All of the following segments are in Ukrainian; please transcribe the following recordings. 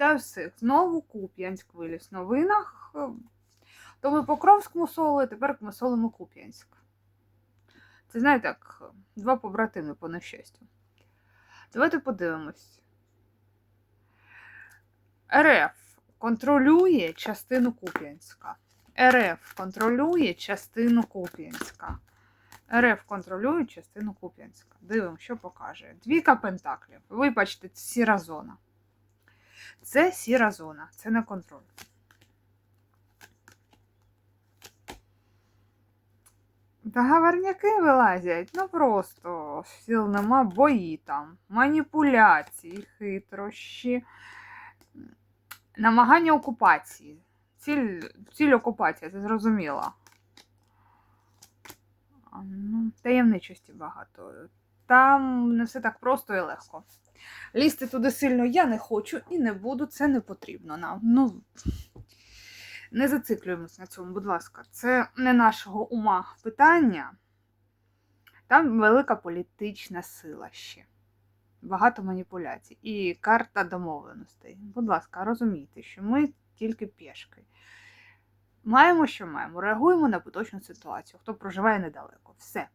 Вітаю всіх. Знову Куп'янськ виліз в новинах. То ми Покровському солили, тепер ми солимо Куп'янськ. Це знаєте, як два побратими по нещастю. Давайте подивимось. РФ контролює частину Куп'янська. РФ контролює частину Куп'янська. РФ контролює частину Куп'янська. Дивимося, що покаже. Двіка пентаклів. Ви бачите, це сіра зона. Це сіра зона, це не контроль. Договорняки вилазять, ну просто сил нема, бої там, маніпуляції, хитрощі, намагання окупації. Ціль, ціль окупація, це зрозуміло. Ну, таємничості багато. Там не все так просто і легко. Лізти туди сильно я не хочу і не буду, це не потрібно нам. Ну, не зациклюємось на цьому, будь ласка. Це не нашого ума питання. Там велика політична сила ще. Багато маніпуляцій. І карта домовленостей. Будь ласка, розумійте, що ми тільки пішки. Маємо, що маємо. Реагуємо на поточну ситуацію. Хто проживає недалеко. Все.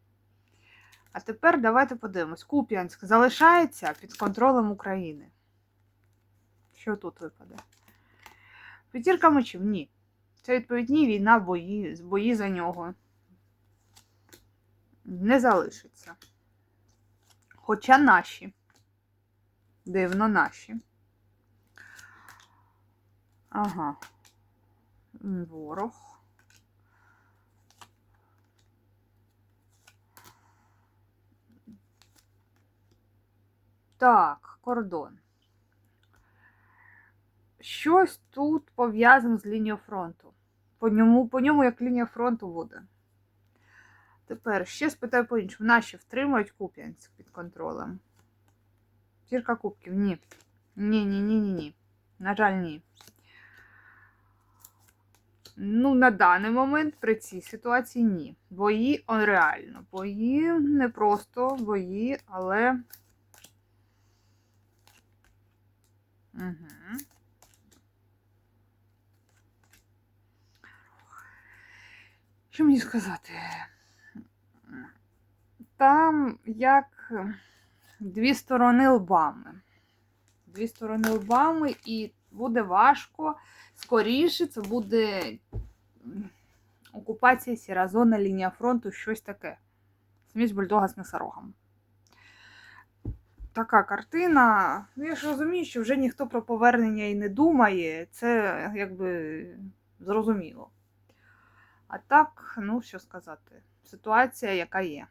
А тепер давайте подивимось. Куп'янськ залишається під контролем України. Що тут випаде? П'ятірка мечів? Ні. Це відповідь ні, війна, бої, бої за нього. Не залишиться. Хоча наші. Дивно наші. Ага. Ворог. Так, кордон. Щось тут пов'язане з лінією фронту. По ньому, по ньому як лінія фронту буде. Тепер ще спитаю по-іншому. Наші втримують Куп'янськ під контролем. Зірка кубків. Ні. Ні, ні. На жаль, ні. Ну, на даний момент при цій ситуації ні. Бої реально. Бої не просто бої, але. Угу. Що мені сказати? Там як дві сторони лбами. Дві сторони лбами, і буде важко. Скоріше це буде окупація, сіра зона, лінія фронту, щось таке. Смісь бульдога з носорогом. Така картина. Ну, я ж розумію, що вже ніхто про повернення і не думає. Це якби зрозуміло. А так, ну що сказати, ситуація, яка є.